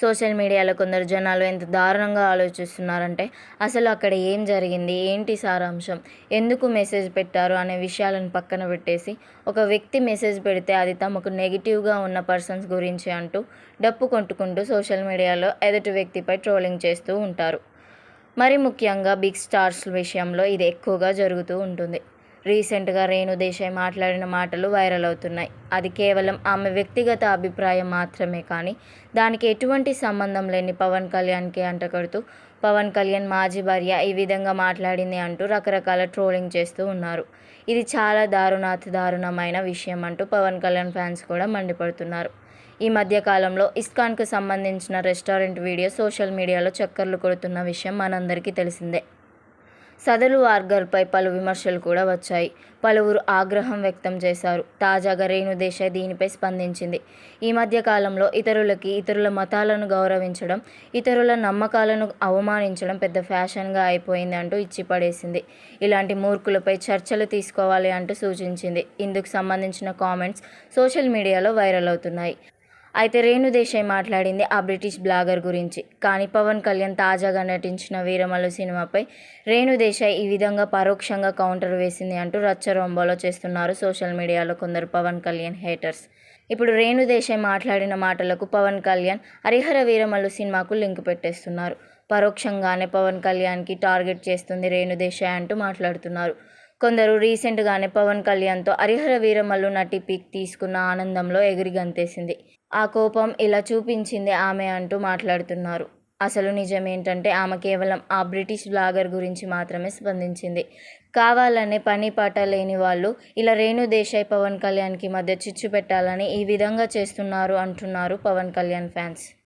Social మీడియాలో కొందరు జనాలు ఎంత దారుణంగా ఆలోచిస్తున్నారంటే అసలు అక్కడ ఏం జరిగింది? ఏంటి సారాంశం? ఎందుకు మెసేజ్ పెట్టారు? అనే విషయాలను పక్కన పెట్టేసి ఒక వ్యక్తి మెసేజ్ పెడితే అది తమకు నెగిటివ్గా ఉన్న పర్సన్స్ గురించి అంటూ డప్పు కొట్టుకుంటూ సోషల్ మీడియాలో ఎదుటి వ్యక్తిపై ట్రోలింగ్ చేస్తూ ఉంటారు. మరి ముఖ్యంగా బిగ్ స్టార్స్ విషయంలో ఇది ఎక్కువగా జరుగుతూ ఉంటుంది. రీసెంట్గా రేణు దేశాయ్ మాట్లాడిన మాటలు వైరల్ అవుతున్నాయి. అది కేవలం ఆమె వ్యక్తిగత అభిప్రాయం మాత్రమే కానీ దానికి ఎటువంటి సంబంధం లేని పవన్ కళ్యాణ్కి అంటగడుతూ పవన్ కళ్యాణ్ మాజీ భార్య ఈ విధంగా మాట్లాడింది అంటూ రకరకాల ట్రోలింగ్ చేస్తూ ఉన్నారు. ఇది చాలా దారుణాతి దారుణమైన విషయం అంటూ పవన్ కళ్యాణ్ ఫ్యాన్స్ కూడా మండిపడుతున్నారు. ఈ మధ్య కాలంలో ఇస్కాన్కు సంబంధించిన రెస్టారెంట్ వీడియో సోషల్ మీడియాలో చక్కర్లు కొడుతున్న విషయం మనందరికీ తెలిసిందే. సదరు వార్గర్పై పలు విమర్శలు కూడా వచ్చాయి. పలువురు ఆగ్రహం వ్యక్తం చేశారు. తాజాగా రేణు దేశాయ్ దీనిపై స్పందించింది. ఈ మధ్య కాలంలో ఇతరులకి ఇతరుల మతాలను గౌరవించడం ఇతరుల నమ్మకాలను అవమానించడం పెద్ద ఫ్యాషన్గా అయిపోయింది అంటూ ఇచ్చిపడేసింది. ఇలాంటి మూర్ఖులపై చర్చలు తీసుకోవాలి అంటూ సూచించింది. ఇందుకు సంబంధించిన కామెంట్స్ సోషల్ మీడియాలో వైరల్ అవుతున్నాయి. అయితే రేణు దేశాయ్ మాట్లాడింది ఆ బ్రిటిష్ బ్లాగర్ గురించి. కానీ పవన్ కళ్యాణ్ తాజాగా నటించిన వీరమల్లు సినిమాపై రేణు దేశాయ్ ఈ విధంగా పరోక్షంగా కౌంటర్ వేసింది అంటూ రచ్చరొంబోలో చేస్తున్నారు సోషల్ మీడియాలో కొందరు పవన్ కళ్యాణ్ హేటర్స్. ఇప్పుడు రేణు దేశాయ్ మాట్లాడిన మాటలకు పవన్ కళ్యాణ్ హరిహర వీరమల్లు సినిమాకు లింక్ పెట్టేస్తున్నారు. పరోక్షంగానే పవన్ కళ్యాణ్కి టార్గెట్ చేస్తుంది రేణు దేశాయ్ అంటూ మాట్లాడుతున్నారు. కొందరు రీసెంట్గానే పవన్ కళ్యాణ్తో హరిహర వీరమల్లు నటి పిక్ తీసుకున్న ఆనందంలో ఎగిరి గంతేసింది. ఆ కోపం ఇలా చూపించింది ఆమె అంటూ మాట్లాడుతున్నారు. అసలు నిజమేంటంటే ఆమె కేవలం ఆ బ్రిటిష్ బ్లాగర్ గురించి మాత్రమే స్పందించింది. కావాలనే పని పాట లేని వాళ్ళు ఇలా రేణు దేశాయ్ పవన్ కళ్యాణ్కి మధ్య చిచ్చు పెట్టాలని ఈ విధంగా చేస్తున్నారు అంటున్నారు పవన్ కళ్యాణ్ ఫ్యాన్స్.